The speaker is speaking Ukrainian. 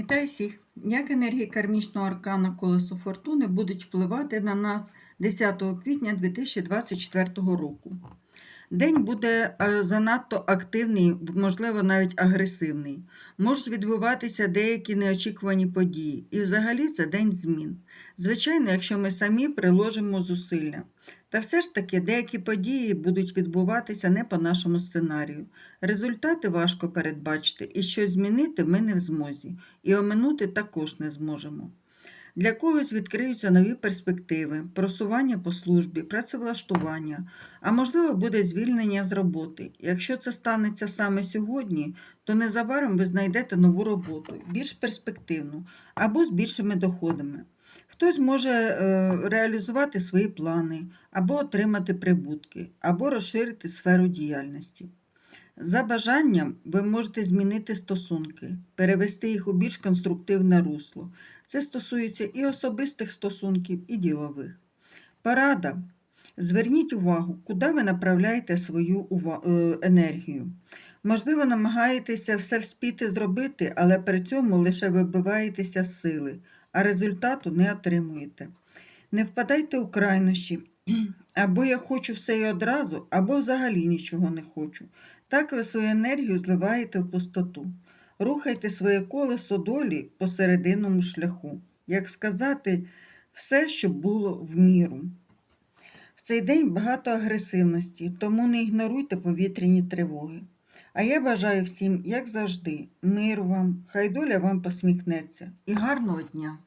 Вітаю всіх! Як енергії кармічного аркана колесо фортуни будуть впливати на нас 10 квітня 2024 року? День буде е, занадто активний, можливо, навіть агресивний. Можуть відбуватися деякі неочікувані події. І взагалі це день змін. Звичайно, якщо ми самі приложимо зусилля. Та все ж таки деякі події будуть відбуватися не по нашому сценарію. Результати важко передбачити, і щось змінити ми не в змозі, і оминути також не зможемо. Для когось відкриються нові перспективи, просування по службі, працевлаштування, а можливо буде звільнення з роботи. Якщо це станеться саме сьогодні, то незабаром ви знайдете нову роботу, більш перспективну або з більшими доходами. Хтось може е, реалізувати свої плани, або отримати прибутки, або розширити сферу діяльності. За бажанням ви можете змінити стосунки, перевести їх у більш конструктивне русло. Це стосується і особистих стосунків, і ділових. Порада. Зверніть увагу, куди ви направляєте свою е, енергію. Можливо, намагаєтеся все вспіти зробити, але при цьому лише вибиваєтеся з сили, а результату не отримуєте. Не впадайте у крайнощі. Або я хочу все і одразу, або взагалі нічого не хочу. Так ви свою енергію зливаєте в пустоту. Рухайте своє колесо долі по серединному шляху. Як сказати, все, щоб було в міру. В цей день багато агресивності, тому не ігноруйте повітряні тривоги. А я бажаю всім, як завжди, миру вам, хай доля вам посміхнеться і гарного дня!